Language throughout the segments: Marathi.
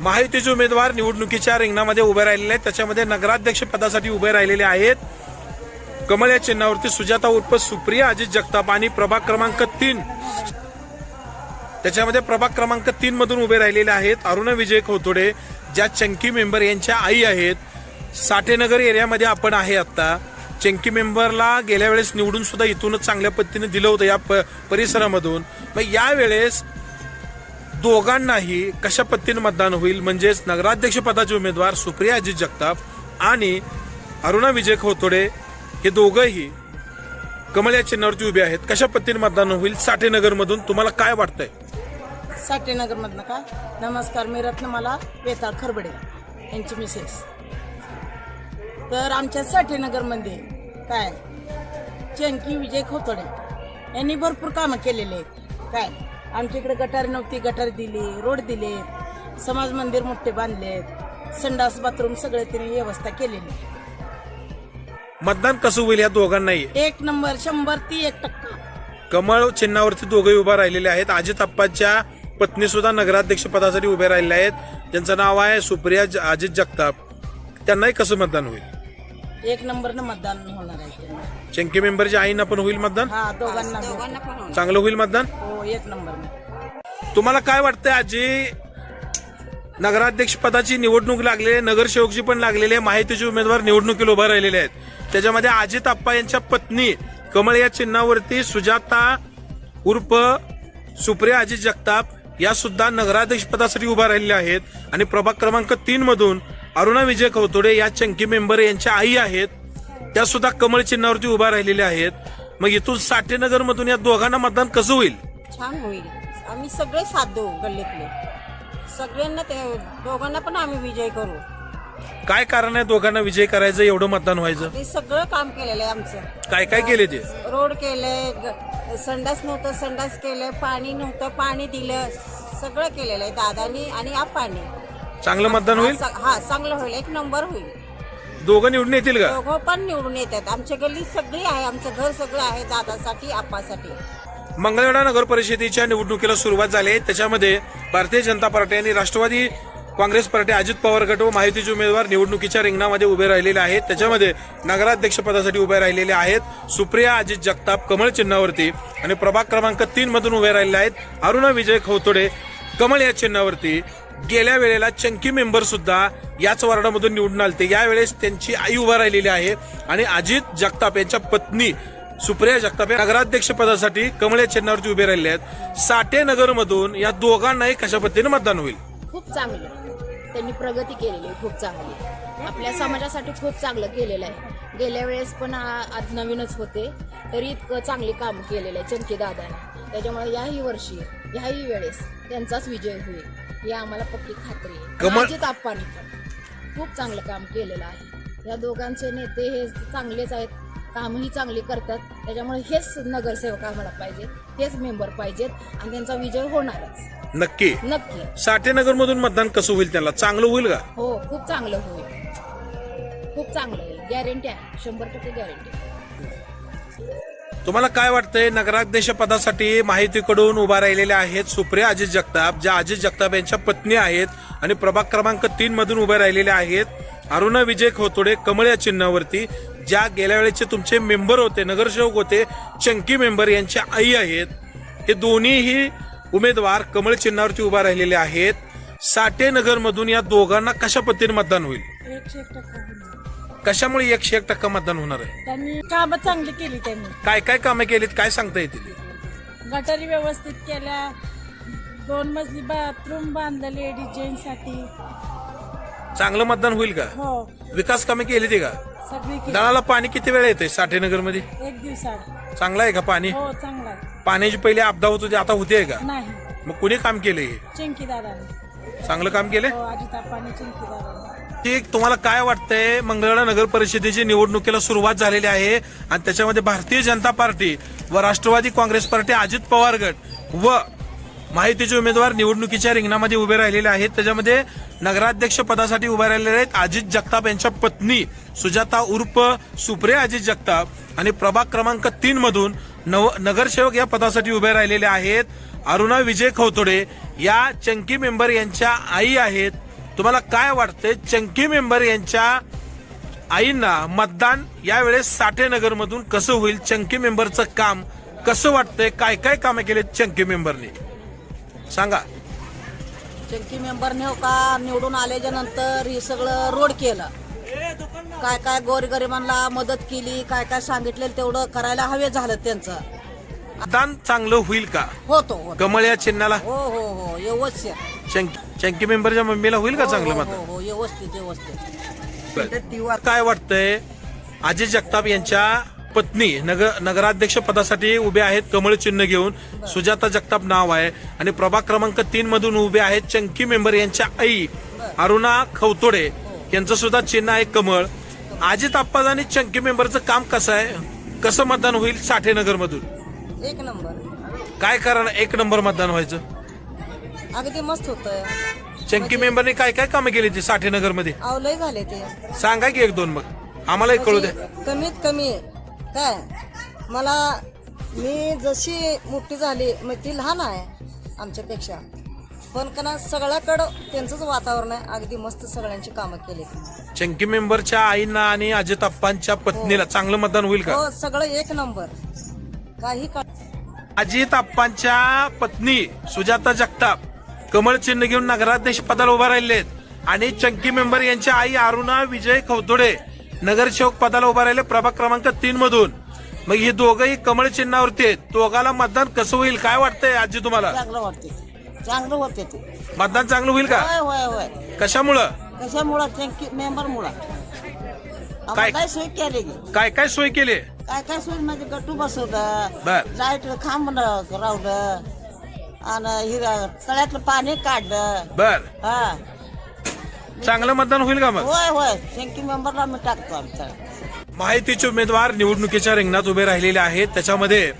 महायुतीचे उमेदवार निवडणुकीच्या रिंगणामध्ये उभे राहिलेले आहेत. त्याच्यामध्ये नगराध्यक्ष पदासाठी उभे राहिलेले आहेत. कमळ या चिन्हावरती सुजाता उर्फ सुप्रिया अजित जगताप आणि प्रभाग क्रमांक तीन. त्याच्यामध्ये प्रभाग क्रमांक तीन मधून उभे राहिलेले आहेत अरुणा विजय खोतोडे ज्या चंकी मेंबर यांच्या आई आहेत. साठेनगर एरियामध्ये आपण आहे आता चंकी मेंबरला गेल्या वेळेस निवडून सुद्धा इथूनच चांगल्या पद्धतीने दिलं होतं या प- परिसरामधून. मग यावेळेस दोघांनाही कशा पद्धतीने मतदान होईल? म्हणजेच नगराध्यक्ष पदाचे उमेदवार सुप्रिया अजित जगताप आणि अरुणा विजय खोतोडे हे दोघंही कमळ या चिन्हावरती उभे आहेत. कशा पद्धतीने मतदान होईल? साठेनगर मधून तुम्हाला काय वाटतंय? साठेनगरमधनं का? नमस्कार मी रत्नमाला वेताळ खरबडे यांची मिसेस. तर आमच्या साठेनगरमध्ये काय? चंकी विजय खोतोडे. यांनी भरपूर कामं केलेले आहेत. काय? आमच्या इकडे गटार नव्हती गटार दिली रोड दिले समाज मंदिर मोठे बांधलेत संडास बाथरूम सगळे तिने व्यवस्था केलेली. मतदान कसं होईल या दोघांनाही? एक नंबर शंभर ती एक टक्का. कमळ चिन्हावरती दोघे उभा राहिलेले आहेत. अजित अप्पाच्या पत्नी सुद्धा नगराध्यक्ष पदासाठी उभे राहिलेले आहेत. त्यांचं नाव आहे सुप्रिया ज- अजित जगताप. त्यांनाही कसं मतदान होईल? एक नंबरनं मतदान होणार आहे. चंकी मेंबरच्या आईंना पण होईल मतदान? हा दोघांना दोघांना चांगलं होईल मतदान? हो एक नंबर तुम्हाला काय वाटतंय आजी? नगराध्यक्ष पदाची निवडणूक लागलेली आहे नगरसेवकची पण लागलेली आहे माहितीचे उमेदवार निवडणुकीला उभा राहिलेले आहेत. त्याच्यामध्ये अजित आप्पा यांच्या पत्नी कमळ या चिन्हावरती सुजाता उर्फ सुप्रिया अजित जगताप या सुद्धा नगराध्यक्ष पदासाठी उभा राहिलेल्या आहेत. आणि प्रभाग क्रमांक तीन मधून अरुणा विजय कवतोडे या चंकी मेंबर यांच्या आई आहेत. त्या सुद्धा कमळ चिन्हावरती उभा राहिलेल्या आहेत. मग इथून साठेनगर मधून या दोघांना मतदान कसं होईल? छान होईल. आम्ही सगळे साथ देऊ गल्लीतले. सगळ्यांना ते दोघांना पण आम्ही विजय करू. काय कारण आहे दोघांना विजय करायचं एवढं मतदान व्हायचं? ते सगळं काम केलेलं आहे आमचं. काय काय केले ते? रोड केलंय ग- संडास नव्हतं संडास केलंय पाणी नव्हतं पाणी दिलं सगळं केलेलं आहे दादानी आणि आपानी चांगलं मतदान होईल? हा चांगलं होईल. एक नंबर होईल. दोघं निवडून येतील का? दोघं पण निवडून येतात. आमच्या गल्ली सगळी आहे. आमचं घर सगळं आहे दादासाठी आपासाठी मंगळवेढा नगर परिषदेच्या निवडणुकीला सुरुवात झाली आहे. त्याच्यामध्ये भारतीय जनता पार्टी आणि राष्ट्रवादी काँग्रेस पार्टी अजित पवार गट व माहितीचे उमेदवार निवडणुकीच्या रिंगणामध्ये उभे राहिलेले आहेत. त्याच्यामध्ये नगराध्यक्ष पदासाठी उभे राहिलेले आहेत सुप्रिया अजित जगताप कमळ चिन्हावरती आणि प्रभाग क्रमांक तीन मधून उभे राहिलेले आहेत अरुणा विजय खवतोडे कमळ या चिन्हावरती. गेल्या वेळेला चंकी मेंबर सुद्धा याच वार्डामधून निवडून आलते. यावेळेस त्यांची आई उभा राहिलेली आहे आणि अजित जगताप यांच्या पत्नी सुप्रिया जगताप या नगराध्यक्ष पदासाठी कमळे चिन्हावरती उभे राहिले आहेत. साठे नगर मधून या दोघांनाही कशा पद्धतीने मतदान होईल? खूप चांगलं त्यांनी प्रगती केलेली आहे. खूप चांगली आपल्या समाजासाठी खूप चांगलं केलेलं आहे. गेल्या वेळेस पण आज नवीनच होते. तरी इतकं चांगली काम केलेलं आहे चंकी दादाने. त्याच्यामुळे याही वर्षी याही वेळेस त्यांचाच विजय होईल. ही आम्हाला पक्की खात्री आहे. अजित आप्पांनी पण खूप चांगलं काम केलेलं आहे. या दोघांचे नेते हे चांगलेच आहेत. कामही चांगली करतात. त्याच्यामुळे हेच नगरसेवक आम्हाला पाहिजेत हेच मेंबर पाहिजेत. आणि त्यांचा विजय होणारच. नक्की. नक्की. साठे नगर मधून मतदान कसं होईल त्याला चांगलं होईल का? हो खूप चांगलं होईल. खूप चांगलं होईल. गॅरंटी आहे. शंभर टक्के गॅरंटी तुम्हाला काय वाटतंय? नगराध्यक्ष पदासाठी माहितीकडून उभा राहिलेल्या आहेत सुप्रिया अजित जगताप ज्या अजित जगताप यांच्या पत्नी आहेत आणि प्रभाग क्रमांक तीन मधून उभे राहिलेले आहेत. अरुणा विजय खोतोडे कमळ या चिन्हावरती ज्या गेल्या वेळेचे तुमचे मेंबर होते नगरसेवक होते चंकी मेंबर यांच्या आई आहेत. हे दोन्हीही उमेदवार कमळ चिन्हावरती उभा राहिलेले आहेत. साठे नगरमधून या दोघांना कशा पद्धतीने मतदान होईल? कशामुळे एकशे एक टक्का मतदान होणार आहे? त्यांनी कामं चांगली केली त्यांनी. काय काय कामे केलीत? काय सांगता येतील? गटारी व्यवस्थित केल्या दोन मजली बाथरूम बांधलं लेडीज जेंट्ससाठी. चांगलं मतदान होईल का? हो. विकास कामे केली ते का? सगळी केली. नळाला पाणी किती वेळ येते साठेनगरमध्ये एक दिवसात. चांगलं आहे का पाणी? हो चांगला आहे. पाण्याची पहिले आपदा होत होती आता होते का? नाही. मग कुणी काम केले हे? चिंकीदाराने. चांगलं काम केले हो अजितापाने चिंकीदाराने. ठीक तुम्हाला काय वाटतंय? मंगळवेढा नगर परिषदेची निवडणुकीला सुरुवात झालेली आहे आणि त्याच्यामध्ये भारतीय जनता पार्टी व राष्ट्रवादी काँग्रेस पार्टी अजित पवार गट व माहितीचे उमेदवार निवडणुकीच्या रिंगणामध्ये उभे राहिलेले आहेत. त्याच्यामध्ये नगराध्यक्ष पदासाठी उभे राहिलेले आहेत अजित जगताप यांच्या पत्नी सुजाता उर्फ सुप्रिया अजित जगताप आणि प्रभाग क्रमांक तीन मधून नव नगरसेवक या पदासाठी उभे राहिलेले आहेत. अरुणा विजय खवतोडे या चंकी मेंबर यांच्या आई आहेत. तुम्हाला काय वाटतंय? चंकी मेंबर यांच्या आईंना मतदान यावेळेस साठेनगर मधून कसं होईल? चंकी मेंबरचं काम कसं वाटतंय? काय काय कामं केलेत चंकी मेंबरने? सांगा. चंकी मेंबरने हो का निवडून आल्याच्यानंतर हे सगळं रोड केलं. काय काय गोरगरिबांना मदत केली काय काय सांगितलेलं तेवढं करायला हवे झालं त्यांचं. मतदान चांगलं होईल का? होतो होतो. कमळ या चिन्हाला? हो हो हो. व्यवस्थित चंकी चंकी मेंबरच्या मम्मीला होईल का चांगलं हो, मतदान हो हो व्यवस्थित व्यवस्थित. बरं. काय वाटतंय? अजय जगताप यांच्या पत्नी नगर नगराध्यक्ष पदासाठी उभे आहेत कमळ चिन्ह घेऊन. सुजाता जगताप नाव आहे. आणि प्रभाग क्रमांक तीन मधून उभे आहेत चंकी मेंबर यांच्या आई अरुणा खवतोडे. यांचं सुद्धा चिन्ह आहे कमळ. अजित आप्पा आणि चंकी मेंबरचं काम कसं आहे? कसं मतदान होईल साठेनगर मधून एक नंबर. काय कारण एक नंबर मतदान व्हायचं? अगदी मस्त होत. चंकी मेंबरने काय काय कामं केली ती साठेनगरमध्ये आवलंय झाले ते. सांगा की एक दोन मग. आम्हालाही कळू द्या. म्हणजे कमीत कमी काय? मला मी जशी मोठी झाली मग ती लहान आहे आमच्यापेक्षा पण का ना सगळ्याकडं त्यांचंच वातावरण आहे. अगदी मस्त सगळ्यांची कामं केली. चंकी मेंबरच्या आईंना आणि अजित अप्पांच्या पत्नीला चांगलं मतदान होईल का? हो सगळं एक नंबर. काही का अजित अप्पांच्या पत्नी सुजाता जगताप कमळ चिन्ह घेऊन नगराध्यक्ष पदाला उभा राहिले आहेत आणि चंकी मेंबर यांच्या आई अरुणा विजय खवतोडे नगरसेवक पदाला उभा राहिले प्रभाग क्रमांक तीन मधून. मग हे दोघंही कमळ चिन्हावरती आहेत. दोघाला मतदान कसं होईल काय वाटतंय आजी तुम्हाला? चांगलं वाटते चांगलं होते ते. मतदान चांगलं होईल का? होय होय होय. कशामुळं? कशामुळं? त्यांची मेंबर मुळं. काय? काय सोय केली गे? काय काय सोय केली? काय काय सोय? म्हणजे गट्टू बसवलं बर. लाइट खांब रावलं. आणि हिरा तळ्यातलं पाणी काढलं. बर. हा. चांगलं मतदान होईल का मग? होय होय. मेंबरला मी टाकतो आमचा. माहितीचे उमेदवार निवडणुकीच्या रिंगणात उभे राहिलेले आहेत. त्याच्यामध्ये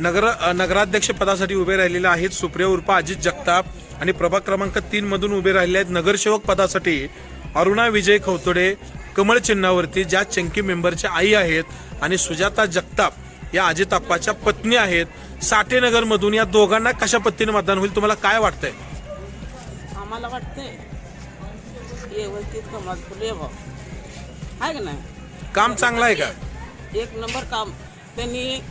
नगर अ, नगराध्यक्ष पदासाठी उभे राहिलेले आहेत सुप्रिया उर्फा अजित जगताप आणि प्रभाग क्रमांक तीन मधून उभे राहिले आहेत नगरसेवक पदासाठी अरुणा विजय खवतोडे कमळ चिन्हावरती ज्या चंकी मेंबरच्या आई आहेत आणि सुजाता जगताप. या अजित अप्पाच्या पत्नी आहेत. साठेनगर मधून या दोघांना कशा पद्धतीने मतदान होईल तुम्हाला काय वाटतंय? आम्हाला वाटतंय. व्यवस्थित कमाल फुले भाऊ. आहे का नाही? काम चांगलं आहे का? एक नंबर काम. त्यांनी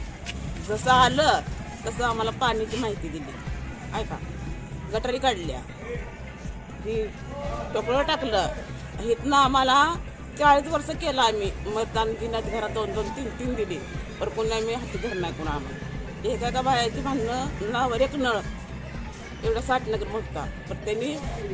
जसं आलं तसं आम्हाला पाण्याची माहिती दिली. आहे का? गटारी काढल्या. ती टोपळं टाकलं. इथनं आम्हाला चाळीस वर्ष केलं आम्ही. मतदान दिनात घरात दोन दोन तीन तीन दिली. पण पुन्हा आम्ही हाती घर नाही कोणा आम्हाला एका एका बायाची भांडणं नावर एक नळ. एवढा साठ नगर मोठा पण त्यांनी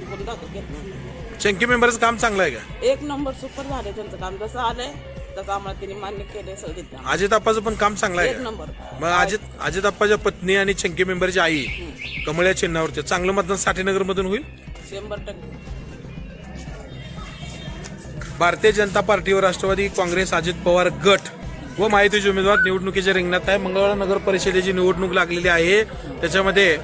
पुन्हा घेत नाही चंकी मेंबरचं काम चांगलं आहे का? एक नंबर सुपर झाले त्यांचं काम. जसं आलंय तसं आम्हाला त्यांनी मान्य सगळं देतं अजित अप्पाचं पण काम चांगलं आहे एक का? नंबर. मग अजित अजित अप्पाच्या पत्नी आणि चंकी मेंबरची आई कमळ्या चिन्हावरती चांगलं मतदान साठेनगर मधून होईल? शंभर टक्के. भारतीय जनता पार्टी व राष्ट्रवादी काँग्रेस अजित पवार गट व माहितीचे उमेदवार निवडणुकीच्या रिंगणात आहे. मंगळवार नगर परिषदेची निवडणूक लागलेली आहे. त्याच्यामध्ये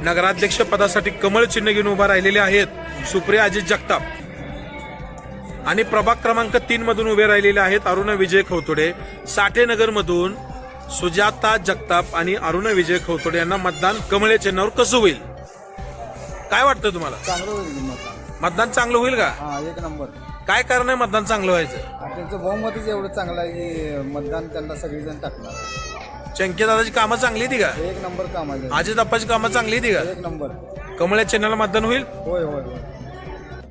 नगराध्यक्ष पदासाठी कमळ चिन्ह घेऊन उभा राहिलेले आहेत सुप्रिया अजित जगताप. आणि प्रभाग क्रमांक तीन मधून उभे राहिलेले आहेत अरुणा विजय खवतोडे. साठेनगर मधून सुजाता जगताप आणि अरुणा विजय खवतोडे यांना मतदान कमळे चिन्हावर कसं होईल? काय वाटतं तुम्हाला? चांगलं होईल मतदान. चांगलं होईल का? एक नंबर. काय कारण आहे मतदान चांगलं व्हायचं? आणि त्यांचं बहुमतच एवढं चांगलं आहे की मतदान त्यांना सगळेजण टाकणार. चंकी दादाची कामं चांगली ती का? एक नंबर काम आहे अजित अप्पाची कामं चांगली ती का? एक नंबर. कमळ्या चिन्हाला मतदान होईल? होय होय होय.